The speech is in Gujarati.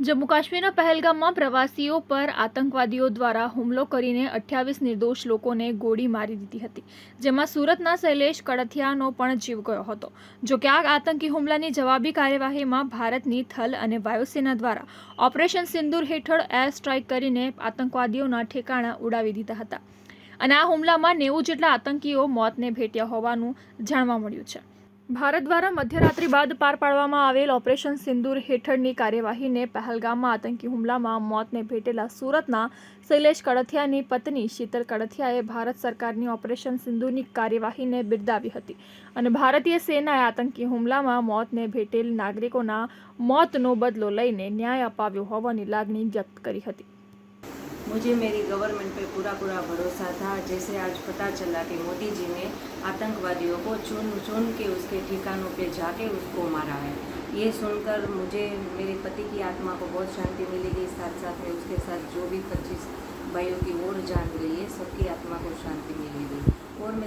જમ્મુ કાશ્મીરના પહેલગામમાં પ્રવાસીઓ પર આતંકવાદીઓ દ્વારા હુમલો કરીને અઠ્યાવીસ નિર્દોષ લોકોને ગોળી મારી દીધી હતી, જેમાં સુરતના શૈલેષ કડથિયાનો પણ જીવ ગયો હતો. જો કે આ આતંકી હુમલાની જવાબી કાર્યવાહીમાં ભારતની થલ અને વાયુસેના દ્વારા ઓપરેશન સિંદૂર હેઠળ એર સ્ટ્રાઇક કરીને આતંકવાદીઓના ઠેકાણા ઉડાવી દીધા હતા. અને આ હુમલામાં નેવું જેટલા આતંકીઓ મોતને ભેટ્યા હોવાનું જાણવા મળ્યું છે. ભારત દ્વારા મધ્યરાત્રિ બાદ પાર પાડવામાં આવેલ ઓપરેશન સિંદૂર હેઠળની કાર્યવાહીને પહેલગામમાં આતંકી હુમલામાં મોતને ભેટેલા સુરતના શૈલેષ કડથિયાની પત્ની શીતલ કડથિયાએ ભારત સરકારની ઓપરેશન સિંદૂરની કાર્યવાહીને બિરદાવી હતી અને ભારતીય સેનાએ આતંકી હુમલામાં મોતને ભેટેલ નાગરિકોના મોતનો બદલો લઈને ન્યાય અપાવ્યો હોવાની લાગણી વ્યક્ત કરી હતી मुझे मेरी गवर्नमेंट पे पूरा पूरा भरोसा था जैसे आज पता चला कि मोदी जी ने आतंकवादियों को चुन चुन के उसके ठिकानों पे जाके उसको मारा है। ये सुनकर मुझे, मेरे पति की आत्मा को बहुत शांति मिलेगी साथ साथ में उसके साथ जो भी पच्चीस भाइयों की ओर जान गई है, सबकी